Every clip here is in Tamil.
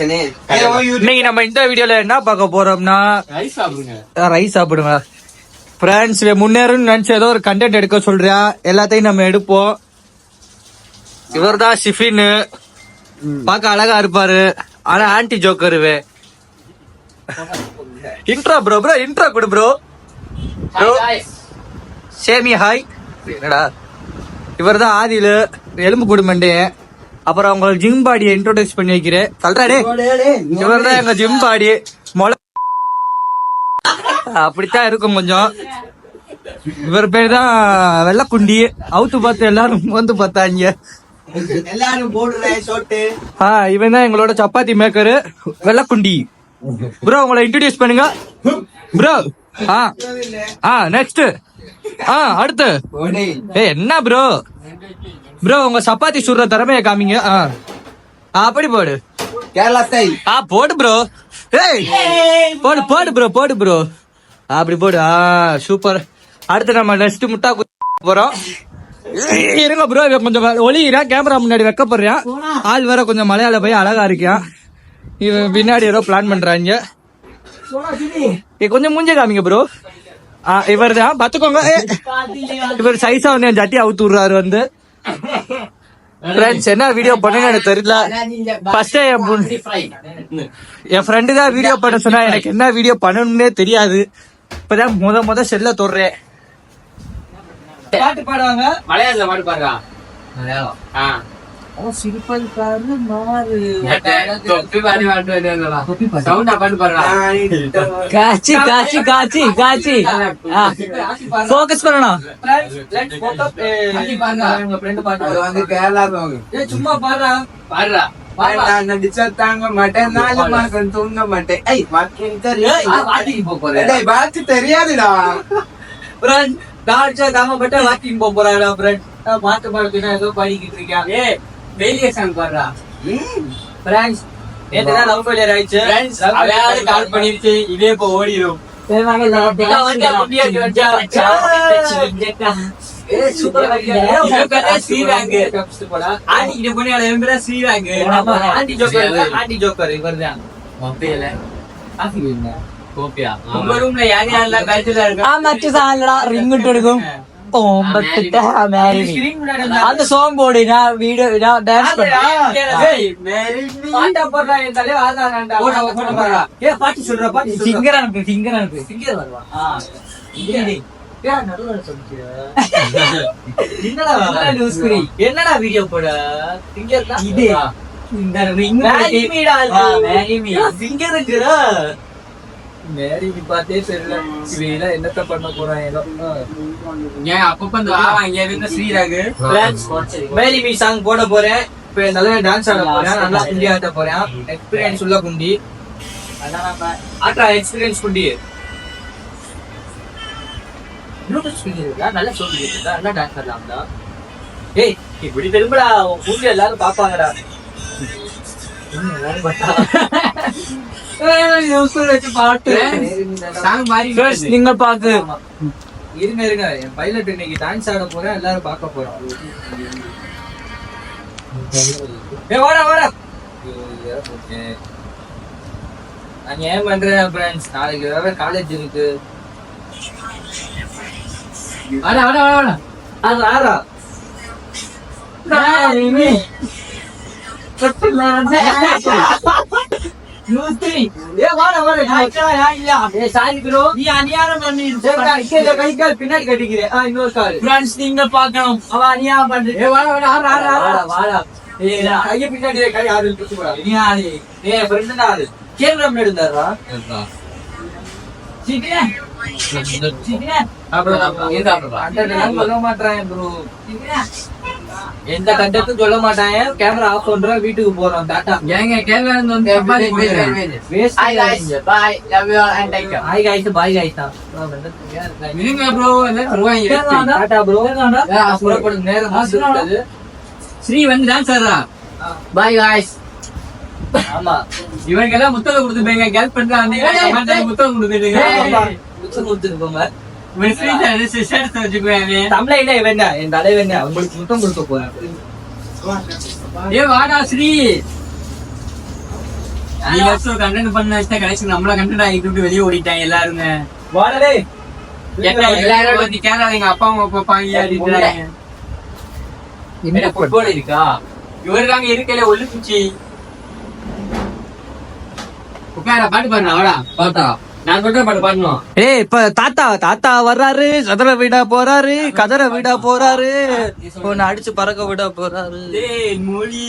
இன்னைக்கு நம்ம இந்த வீடியோல என்ன பார்க்க போறோம்னா ரைஸ் சாப்பிடுங்க. ரைஸ் சாப்பிடுங்க. ஃப்ரெண்ட்ஸ் முன்னேறும் நினைச்சு ஏதோ ஒரு கண்டென்ட் எடுக்க சொல்றியா? எல்லாத்தையும் நம்ம எடுப்போம். இவர்தான் ஷிஃபின் பார்க்க அழகா இருப்பாரு. ஆனா ஆன்டி ஜோக்கருவே இன்ட்ரா ப்ரோ ப்ரோ இன்ட்ரா கொடு ப்ரோ ப்ரோ சேமி ஹாய் என்னடா? இவர் தான் ஆதிலு. எலும்பு குடும்பண்டே. அப்புறம் அவங்களுக்கு ஜிம் பாடியை இன்ட்ரோடியூஸ் பண்ணி வைக்கிறேன் சொல்றாடே இவர் தான் எங்க ஜிம் பாடி. மொள அப்படித்தான் இருக்கும் கொஞ்சம். இவர் பேர் தான் வெள்ளக்குண்டி. அவுத்து பார்த்து எல்லாரும் வந்து பார்த்தாங்க. இவன் தான் எங்களோட சப்பாத்தி மேக்கரு வெள்ளக்குண்டி. ப்ரோ உங்களை இன்ட்ரடியூஸ் பண்ணுங்க. ப்ரோ ஆ ஆ நெக்ஸ்ட் ஆ அடுத்து. ஏய் என்ன ப்ரோ ப்ரோ உங்க சப்பாத்தி சுடுற திறமைய காமிங்க. ஆ. ஆ, அப்படி போடு. கேரளா ஸ்டைல் ஆ போடு ப்ரோ ஏய் போடு போடு ப்ரோ போடு ப்ரோ அப்படி போடு. ஆ சூப்பர் அடுத்து நம்ம நெக்ஸ்ட் முட்டா போறோம். இருங்க ப்ரோ இவன் கொஞ்சம் ஒளியிறான் கேமரா முன்னாடி வைக்கப்படுறான் ஆள் வேற கொஞ்சம் மலையாள போய் அழகா இருக்கான் இவன் பின்னாடி ஏதோ பிளான் பண்றாங்க. கொஞ்சம் மூஞ்ச காமிங்க ப்ரோ இவர் தான் பாத்துக்கோங்க. இவர் சைஸா வந்து என் ஜட்டி அவுத்து விடுறாரு வந்து. ஃப்ரெண்ட்ஸ் என்ன வீடியோ பண்ணுங்க எனக்கு தெரியல. ஃபர்ஸ்ட் என் பொண்ணு- என் ஃப்ரெண்டு தான் வீடியோ பண்ண சொன்னா எனக்கு என்ன வீடியோ பண்ணணும்னே தெரியாது. இப்பதான் முத முத செல்ல தொடுறேன். பாட்டு பாடுவாங்க. மலையாளத்துல பாட்டு பாருடா ஆ. சிரிப்பதுக்காரு மாறு தொப்பி பாடி பாட்டு வருதுடா. சவுண்டா பாட்டு பாருடா காச்சி காச்சி காச்சி காச்சி ஃபோக்கஸ் பண்ணணும் அது வந்து கேரளா song. சும்மா பாடுறா பாருடா நான் நடிச்சா தாங்க மாட்டேன் நாலு மாசம் தூங்க மாட்டேன் ஐய் வாக்கிங் தெரியும் வாட்டிக்கு போக போறேன் டேய் பாத்து தெரியாதுடா ஃப்ரெண்ட் டார்ச்சா தாம பட்ட வாக்கிங் போக போறாடா ஃப்ரெண்ட் பாட்டு பாடுறதுனா ஏதோ பாடிக்கிட்டு இருக்கேன் ஏ ஃபெயிலியர் சாங் பாருடா ஃப்ரெண்ட்ஸ் நேத்து தான் லவ் ஃபெயிலியர் ஆயிடுச்சு ஃப்ரெண்ட்ஸ் அவையாவது கால் பண்ணிருச்சு இதே இப்போ ஓடிடும் உங்க ரூம்ல யார் யாரெல்லாம் கழுத்துல ஓம் பக்திட்ட அந்த சாங் போடு நான் வீடியோ நான் டான்ஸ் பண்ணுறேன் பாட்டு சொல்ற பாட்டு சிங்கர் அனுப்பு சிங்கர் அனுப்பு சிங்கர் இருக்குடா மேரி நீ பார்த்தே தெரியல. இவையில என்னத்த பண்ண போறான் ஏதோ. ஏன் அப்பப்ப இந்த வா வாங்க இருந்து ஸ்ரீராகு? மேரி மீ சாங் போட போறேன். இப்ப நல்லா டான்ஸ் ஆட போறேன். நல்லா குண்டி ஆட்ட போறேன். எக்ஸ்பீரியன்ஸ் உள்ள குண்டி. ஆட்டா எக்ஸ்பீரியன்ஸ் குண்டி. நல்லா சொல்லி இருக்கா? நல்லா டான்ஸ் ஆடலாம்டா? ஏய் இப்படி திரும்படா. உன் குண்டி எல்லாரும் பாப்பாங்கடா எல்லாரும் பார்த்தா. நீங்க பாக்கு இருங்க இருங்க என் பைலட் இன்னைக்கு டான்ஸ் ஆட போறேன் எல்லாரும் பார்க்க போறோம் ஏ வாடா வாடா நான் ஏன் பண்றேன் ஃப்ரெண்ட்ஸ் நாளைக்கு வேற காலேஜ் இருக்கு வாடா வாடா வாடா வாடா அது ஆறா ஏ பின்னாடி கட்டிக்கிறேன். இன்னொரு கால். நீங்க பார்க்கணும். அவன் அநியாயம் ஏ ஆறு ஆறு ஆறு. நான் கையை பின்னாடி கை ஆறு நீ ஆளு ஏய் ஃப்ரெண்ட் கேமரா முன்னாடி இருந்தாரா சீக்கிரம் சீக்கிரம் கண்டென்ட் சொல்ல மாட்டான் ப்ரோ எந்த கண்டென்ட்டும் சொல்ல மாட்டாங்க கேமரா ஆஃப் பண்றோம் வீட்டுக்கு போறோம் டாடா ஏங்க கேள்வி வந்து சப்பாத்தி போடுறேன் waste Hi guys, bye. Love you all and take care. Hi guys bye guys தான் இருங்க ப்ரோ எல்லாம் ரூபாய் டாடா ப்ரோ புறப்படும் நேரம் வந்துவிட்டது. ஸ்ரீ வந்து டான்ஸ் ஆடுறா Bye guys. ஆமா இவனுக்கு எல்லாம் முத்தகம் கொடுத்துருப்பீங்க கேர்ள் ஃபிரெண்ட் வந்து முத்தகம் கொடுத்துருக்கீங்க முத்தம் கொடுத்துருக்கோங்க இவன் இவன் தான் என் தலைவன் உங்களுக்கு முத்தம் கொடுக்க போறேன் ஏ வாடா ஸ்ரீ கண்டென்ட் பண்ண வச்சா கடைசி நம்மள கண்டென்ட் ஆகிட்டு விட்டு வெளியே ஓடிட்டாங்க எல்லாருங்க வாடலே எல்லாரும் கேரளா எங்க அப்பா அம்மா பாப்பாங்க என்ன ஃபுட்பால் இருக்கா இவரு அங்க இருக்கல ஒல்லு குச்சி உட்கார பாட்டு பாடுனா வாடா பாட்டா ஏய் இப்ப தாத்தா தாத்தா வர்றாரு சதுர விட போறாரு கதற விட போறாரு. உன்னை அடிச்சு பறக்க விட போறாரு. மொழி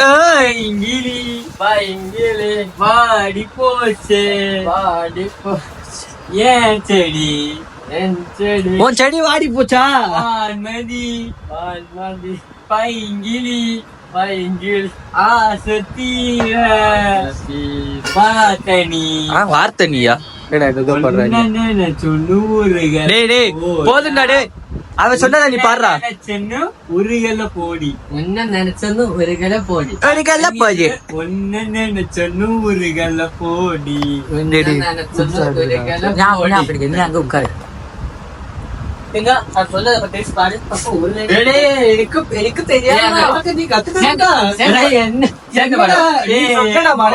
பைங்கிலி பைங்கிலி வாடி போச்சே. வாடி போச்சு. ஏன் செடி? என் செடி? உன் செடி வாடி போச்சா? வான்மதி வான்மதி பைங்கிலி பைங்கிலி ஆசத்தீர வார்த்தனியா? போதுண்டா டே அவ சொன்னதா நீ பாடுறா. உருகல போடி ஒன்ன நினைச்சனு உருகல போடி உருகல போடி ஒன்ன நினைச்சனு உருகல போடி ஒன்ன நினைச்சனு உருகல போடி ஏய்,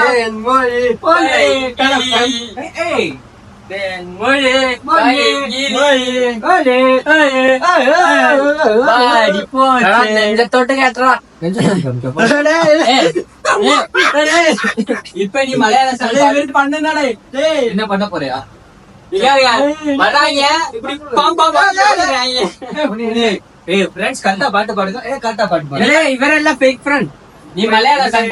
தேன் மொழி பைங்கிலி. ஏய், தேன் மொழி பைங்கிலி. வாடி போச்சே. நெஞ்சத்தோட்டு கேட்டுறா இப்ப வராங்க. இப்படி பாம் பாம் பாம் பாடுறாங்க. ஏய் ஃப்ரெண்ட்ஸ் கரெக்டா பாட்டு பாடுங்க. ஏ கரெக்டா பாட்டு பாடுங்க ஏய், இவரெல்லாம். நீ மலையாள சாங்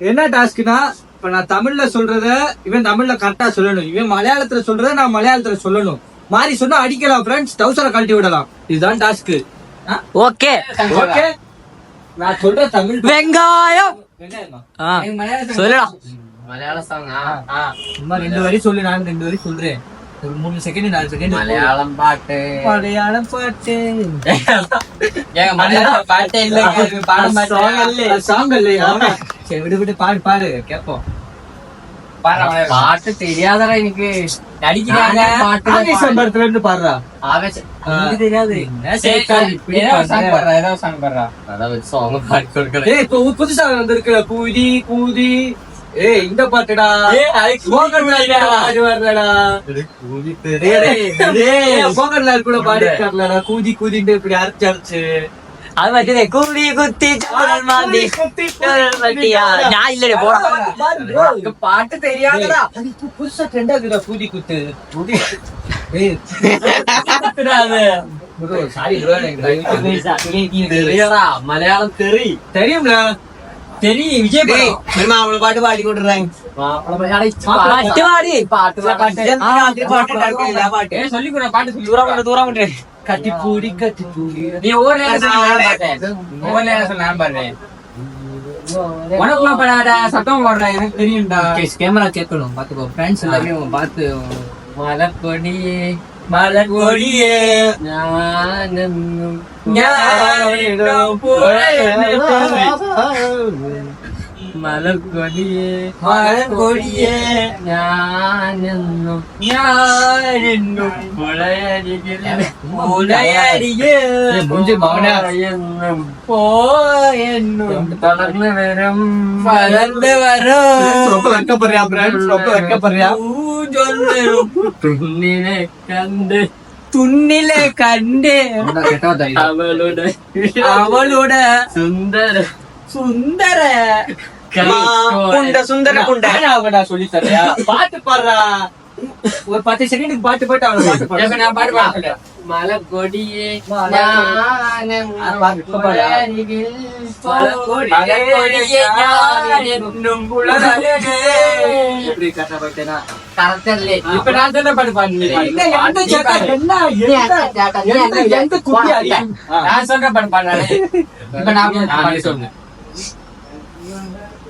என்ன மலையாள டாஸ்க்னா இப்ப நான் தமிழ்ல சொல்றத இவன் தமிழ்ல கரெக்டா சொல்லணும். இவன் மலையாளத்துல சொல்றத நான் மலையாளத்துல சொல்லணும். மாறி சொன்னா அடிக்கலாம் ஃப்ரெண்ட்ஸ் டவுசரை கழட்டி விடலாம். இதுதான் டாஸ்க் ஓகே. ஓகே? நான் சொல்ற தமிழ் வெங்காயம். வெங்காயமா? எனக்கு மலையாள சாங் சும்மா ரெண்டு வரி சொல்லு நான் ரெண்டு வரி சொல்றேன் ஒரு மூணு செகண்ட் நாலு செகண்ட் மலையாளம் பாட்டு மலையாளம் பாட்டு ஏங்க, மலையாள பாட்டே அது பாட மாட்டேன். சாங் இல்லையா சரி விடு விடு பாடு பாடு கேப்போம். பாட்டு தெரியாதடா எனக்கு நடிக்கிறாங்க. பாட்டு ஆவேசம் படத்துல இருந்து பாடுறா ஆவேசம் எனக்கு தெரியாது சரி, சரி, ஏதோ ஒரு song பாடுறா, ஏதோ ஒரு song பாடுறா. அதாவது சாங் பாட்டு கொடுக்கல ஏய் இப்போ புதுசா வந்திருக்குல கூதி கூதி ஏய் இந்த பாட்டுடா கூட பாடிட்டாங்களடா கூதி கூதின்னு இப்படி அரைச்சு அரைச்சு அது மாதிரி கூவி குத்தி சாரல் மாந்தி நான் இல்லடே போடா பாட்டு தெரியாதடா புதுசா ட்ரெண்ட் ஆகுதுடா கூதி குத்து கூதி சாரி மலையாளம் தெரி தெரியும்ல தெரியும், விஜய் படம். அவளை பாட்டு பாடி கொண்டுறாங்க பாட்டு பாடி பாட்டு பாட்டு பாட்டு சொல்லி கொடு. தூரம் விட்டு கட்டி பூடி கட்டி பூடி நீ ஒவ்வொரு நேரம் சொல்லி நான் பாடுறேன். ஒவ்வொரு நேரம் நான் பாடுறேன். படாத சத்தம் எனக்கு தெரியும்டா கேமரா கேட்கணும் பாத்துக்கோ ஃப்ரெண்ட்ஸ் எல்லாமே பார்த்து மலர்கொடியே മലകൊടിയെ ഞാനെന്നും മലക്കൊടിയെ. മലക്കൊടിയെ. ഞാനെന്നും ഞാനെന്നും പുഴയരികെന്നും പോയെന്നും തളർന്നു വരും. വളർന്നു വരും. പറയാം പറയാം. പറയാം சொல்லும் துண்ணிலே கண்டு துண்ணிலே கண்டு அவளோட அவளோட சுந்தர சுந்தர குண்ட சுந்தர குண்டா சொல்லி தரையா பாட்டு பாடுறா ஒரு பத்து செகண்டுக்கு பாட்டு பாட்டு அவளை பாட்டு நான் பாட்டு பாடுறேன் மலை கொடியே மலை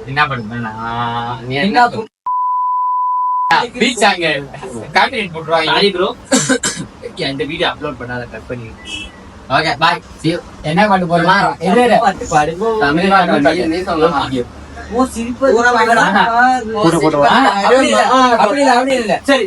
என்ன பாட்டு பாடுனா என்ன அப்லோட் பண்ணாத கட் சரி